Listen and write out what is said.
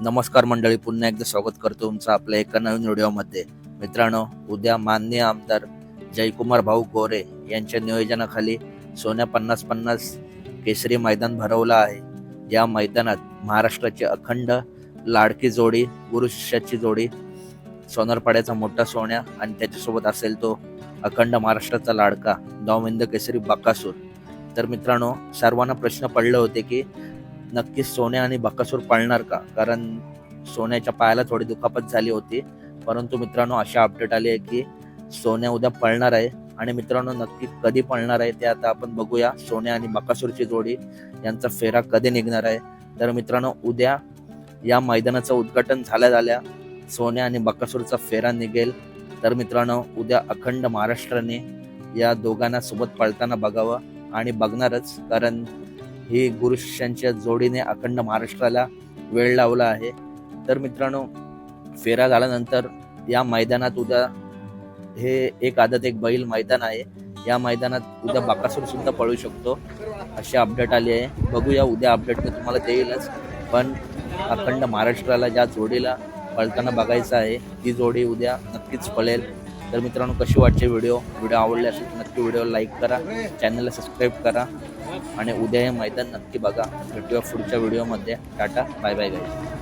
नमस्कार मंडळी पुन्हा एकदा स्वागत करतो तुमचं आपल्या एका नवीन व्हिडिओमध्ये. मित्रांनो उद्या माननीय आमदार जयकुमार भाऊ गोरे यांच्या नियोजनाखाली सोन्या पन्नास पन्नास केसरी मैदान भरवलं आहे. या मैदानात महाराष्ट्राची अखंड लाडकी जोडी गुरु शिष्याची जोडी सोनारपाड्याचा मोठा सोन्या आणि त्याच्यासोबत असेल तो अखंड महाराष्ट्राचा लाडका दावमिंद केसरी बाकासूर. तर मित्रांनो सर्वांना प्रश्न पडले होते की नक्कीच सोन्या आणि बकासूर पळणार का? कारण सोन्याच्या पायाला थोडी दुखापत झाली होती. परंतु मित्रांनो अशा अपडेट आली आहे की सोन्या उद्या पळणार आहे. आणि मित्रांनो नक्की कधी पळणार आहे ते आता आपण बघूया. सोन्या आणि बकासूरची जोडी यांचा फेरा कधी निघणार आहे? तर मित्रांनो उद्या या मैदानाचं उद्घाटन झाल्या झाल्या सोन्या आणि बकासूरचा फेरा निघेल. तर मित्रांनो उद्या अखंड महाराष्ट्राने या दोघांना सोबत पळताना बघावं आणि बघणारच. कारण ही गुरु शिष्यांच्या जोडीने अखंड महाराष्ट्राला वेळ लावला आहे. तर मित्रांनो फेरा झाल्यानंतर या मैदानात उद्या हे एक आदत एक बैल मैदान आहे. या मैदानात उद्या बाकासूर सुद्धा पळू शकतो. अशी अपडेट आली आहे. बघूया उद्या अपडेट मी तुम्हाला देईलच. पण अखंड महाराष्ट्राला ज्या जोडीला पळताना बघायचं आहे ती जोडी उद्या नक्कीच पळेल. तर मित्रांनो कशी वाटते व्हिडिओ? व्हिडिओ आवडले असेल तर नक्की व्हिडिओ लाईक करा. चॅनलला सबस्क्राईब करा. आणि उद्या हे मैदान नक्की बघा. भेटूया पुढच्या व्हिडिओमध्ये टाटा बाय बाय गाईज